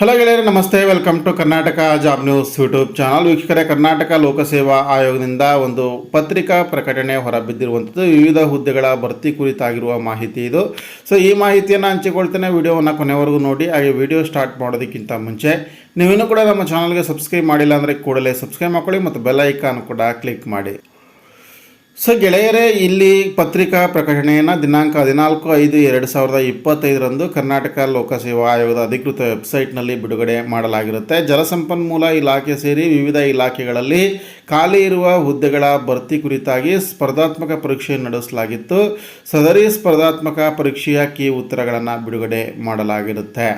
Hello ಗೆಳೆಯರೆ, ನಮಸ್ತೆ. Welcome to Karnataka job news YouTube channel ವೀಕ್ಷಕರೇ, ಕರ್ನಾಟಕ ಲೋಕಸೇವಾ ಆಯೋಗದಿಂದ ಒಂದು ಪತ್ರಿಕಾ ಪ್ರಕಟಣೆ ಹೊರಬಿದ್ದಿರುವಂಥದ್ದು. ವಿವಿಧ ಹುದ್ದೆಗಳ ಭರ್ತಿ ಕುರಿತಾಗಿರುವ ಮಾಹಿತಿ ಇದು. ಸೊ ಈ ಮಾಹಿತಿಯನ್ನು ಹಂಚಿಕೊಳ್ತೇನೆ. ವಿಡಿಯೋವನ್ನು ಕೊನೆವರೆಗೂ ನೋಡಿ. ಹಾಗೆ ವಿಡಿಯೋ ಸ್ಟಾರ್ಟ್ ಮಾಡೋದಕ್ಕಿಂತ ಮುಂಚೆ, ನೀವಿನ್ನೂ ಕೂಡ ನಮ್ಮ ಚಾನಲ್ಗೆ ಸಬ್ಸ್ಕ್ರೈಬ್ ಮಾಡಿಲ್ಲ ಅಂದರೆ ಕೂಡಲೇ ಸಬ್ಸ್ಕ್ರೈಬ್ ಮಾಡ್ಕೊಳ್ಳಿ ಮತ್ತು ಬೆಲ್ ಐಕಾನ್ ಕೂಡ ಕ್ಲಿಕ್ ಮಾಡಿ. ಸೊ ಗೆಳೆಯರೇ, ಇಲ್ಲಿ ಪತ್ರಿಕಾ ಪ್ರಕಟಣೆಯನ್ನು ದಿನಾಂಕ ಹದಿನಾಲ್ಕು ಐದು ಎರಡು ಸಾವಿರದ ಇಪ್ಪತ್ತೈದರಂದು ಕರ್ನಾಟಕ ಲೋಕಸೇವಾ ಆಯೋಗದ ಅಧಿಕೃತ ವೆಬ್ಸೈಟ್ನಲ್ಲಿ ಬಿಡುಗಡೆ ಮಾಡಲಾಗಿರುತ್ತೆ. ಜಲಸಂಪನ್ಮೂಲ ಇಲಾಖೆ ಸೇರಿ ವಿವಿಧ ಇಲಾಖೆಗಳಲ್ಲಿ ಖಾಲಿ ಇರುವ ಹುದ್ದೆಗಳ ಭರ್ತಿ ಕುರಿತಾಗಿ ಸ್ಪರ್ಧಾತ್ಮಕ ಪರೀಕ್ಷೆ ನಡೆಸಲಾಗಿತ್ತು. ಸದರಿ ಸ್ಪರ್ಧಾತ್ಮಕ ಪರೀಕ್ಷೆಯ ಕೀ ಉತ್ತರಗಳನ್ನು ಬಿಡುಗಡೆ ಮಾಡಲಾಗಿರುತ್ತೆ.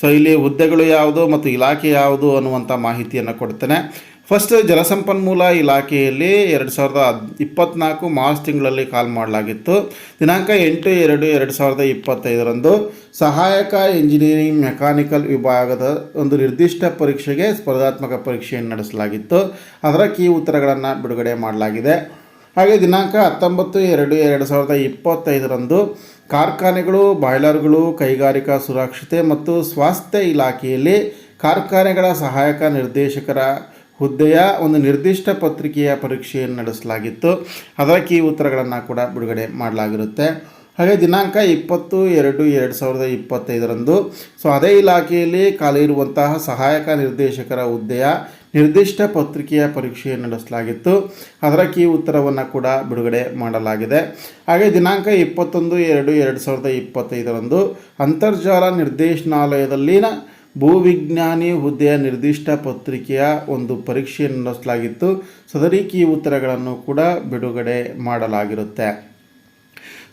ಸೊ ಇಲ್ಲಿ ಹುದ್ದೆಗಳು ಯಾವುದು ಮತ್ತು ಇಲಾಖೆ ಯಾವುದು ಅನ್ನುವಂಥ ಮಾಹಿತಿಯನ್ನು ಕೊಡ್ತೇನೆ. ಫಸ್ಟ್ ಜಲಸಂಪನ್ಮೂಲ ಇಲಾಖೆಯಲ್ಲಿ ಎರಡು ಸಾವಿರದ ಹದ್ ಇಪ್ಪತ್ತ್ನಾಲ್ಕು ಮಾರ್ಚ್ ತಿಂಗಳಲ್ಲಿ ಕಾಲ್ ಮಾಡಲಾಗಿತ್ತು. ದಿನಾಂಕ ಎಂಟು ಎರಡು ಎರಡು ಸಾವಿರದ ಇಪ್ಪತ್ತೈದರಂದು ಸಹಾಯಕ ಇಂಜಿನಿಯರಿಂಗ್ ಮೆಕ್ಯಾನಿಕಲ್ ವಿಭಾಗದ ಒಂದು ನಿರ್ದಿಷ್ಟ ಪರೀಕ್ಷೆಗೆ ಸ್ಪರ್ಧಾತ್ಮಕ ಪರೀಕ್ಷೆಯನ್ನು ನಡೆಸಲಾಗಿತ್ತು. ಅದರ ಕೀ ಉತ್ತರಗಳನ್ನು ಬಿಡುಗಡೆ ಮಾಡಲಾಗಿದೆ. ಹಾಗೆ ದಿನಾಂಕ ಹತ್ತೊಂಬತ್ತು ಎರಡು ಎರಡು ಸಾವಿರದ ಇಪ್ಪತ್ತೈದರಂದು ಕಾರ್ಖಾನೆಗಳು, ಬಾಯ್ಲರ್ಗಳು, ಕೈಗಾರಿಕಾ ಸುರಕ್ಷತೆ ಮತ್ತು ಸ್ವಾಸ್ಥ್ಯ ಇಲಾಖೆಯಲ್ಲಿ ಕಾರ್ಖಾನೆಗಳ ಸಹಾಯಕ ನಿರ್ದೇಶಕರ ಹುದ್ದೆಯ ಒಂದು ನಿರ್ದಿಷ್ಟ ಪತ್ರಿಕೆಯ ಪರೀಕ್ಷೆಯನ್ನು ನಡೆಸಲಾಗಿತ್ತು. ಅದರ ಕೀ ಉತ್ತರಗಳನ್ನು ಕೂಡ ಬಿಡುಗಡೆ ಮಾಡಲಾಗಿರುತ್ತೆ. ಹಾಗೆ ದಿನಾಂಕ ಇಪ್ಪತ್ತು ಎರಡು ಎರಡು ಸಾವಿರದ ಇಪ್ಪತ್ತೈದರಂದು ಸೊ ಅದೇ ಇಲಾಖೆಯಲ್ಲಿ ಖಾಲಿ ಇರುವಂತಹ ಸಹಾಯಕ ನಿರ್ದೇಶಕರ ಹುದ್ದೆಯ ನಿರ್ದಿಷ್ಟ ಪತ್ರಿಕೆಯ ಪರೀಕ್ಷೆಯನ್ನು ನಡೆಸಲಾಗಿತ್ತು. ಅದರ ಕೀ ಉತ್ತರವನ್ನು ಕೂಡ ಬಿಡುಗಡೆ ಮಾಡಲಾಗಿದೆ. ಹಾಗೆ ದಿನಾಂಕ ಇಪ್ಪತ್ತೊಂದು ಎರಡು ಎರಡು ಸಾವಿರದ ಇಪ್ಪತ್ತೈದರಂದು ಅಂತರ್ಜಾಲ ನಿರ್ದೇಶನಾಲಯದಲ್ಲಿನ ಭೂವಿಜ್ಞಾನಿ ಹುದ್ದೆಯ ನಿರ್ದಿಷ್ಟ ಪತ್ರಿಕೆಯ ಒಂದು ಪರೀಕ್ಷೆಯನ್ನು ನಡೆಸಲಾಗಿತ್ತು. ಸದರಿ ಕೀ ಉತ್ತರಗಳನ್ನು ಕೂಡ ಬಿಡುಗಡೆ ಮಾಡಲಾಗಿರುತ್ತೆ.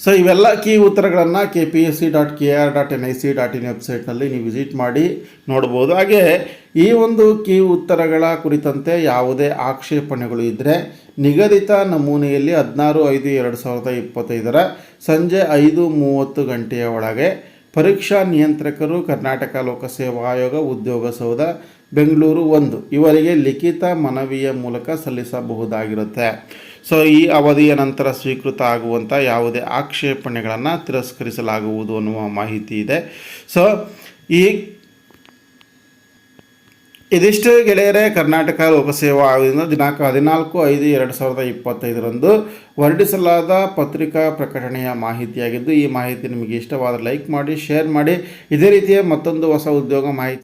ಸೊ ಇವೆಲ್ಲ ಕೀ ಉತ್ತರಗಳನ್ನು K P S C dot K R dot N I C dot in ವೆಬ್ಸೈಟ್ನಲ್ಲಿ ನೀವು ವಿಸಿಟ್ ಮಾಡಿ ನೋಡ್ಬೋದು. ಹಾಗೆ ಈ ಒಂದು ಕೀ ಉತ್ತರಗಳ ಕುರಿತಂತೆ ಯಾವುದೇ ಆಕ್ಷೇಪಣೆಗಳು ಇದ್ದರೆ ನಿಗದಿತ ನಮೂನೆಯಲ್ಲಿ ಹದಿನಾರು ಐದು ಎರಡು ಸಾವಿರದ ಇಪ್ಪತ್ತೈದರ ಸಂಜೆ ಐದು ಮೂವತ್ತು ಗಂಟೆಯ ಒಳಗೆ ಪರೀಕ್ಷಾ ನಿಯಂತ್ರಕರು ಕರ್ನಾಟಕ ಲೋಕಸೇವಾ ಆಯೋಗ, ಉದ್ಯೋಗ ಸೌಧ, ಬೆಂಗಳೂರು ಒಂದು. ಇವರಿಗೆ ಲಿಖಿತ ಮನವಿಯ ಮೂಲಕ ಸಲ್ಲಿಸಬಹುದಾಗಿರುತ್ತೆ. ಸೊ ಈ ಅವಧಿಯ ನಂತರ ಸ್ವೀಕೃತ ಆಗುವಂಥ ಯಾವುದೇ ಆಕ್ಷೇಪಣೆಗಳನ್ನು ತಿರಸ್ಕರಿಸಲಾಗುವುದು ಅನ್ನುವ ಮಾಹಿತಿ ಇದೆ. ಸೊ ಈ ಇದಿಷ್ಟು ಗೆಳೆಯರೇ, ಕರ್ನಾಟಕ ಲೋಕಸೇವಾ ಆಯೋಗದಿಂದ ದಿನಾಂಕ ಹದಿನಾಲ್ಕು ಐದು ಎರಡು ಸಾವಿರದ ಇಪ್ಪತ್ತೈದರಂದು ಹೊರಡಿಸಲಾದ ಪತ್ರಿಕಾ ಪ್ರಕಟಣೆಯ ಮಾಹಿತಿಯಾಗಿದ್ದು, ಈ ಮಾಹಿತಿ ನಿಮಗೆ ಇಷ್ಟವಾದರೆ ಲೈಕ್ ಮಾಡಿ, ಶೇರ್ ಮಾಡಿ. ಇದೇ ರೀತಿಯ ಮತ್ತೊಂದು ಹೊಸ ಉದ್ಯೋಗ ಮಾಹಿತಿ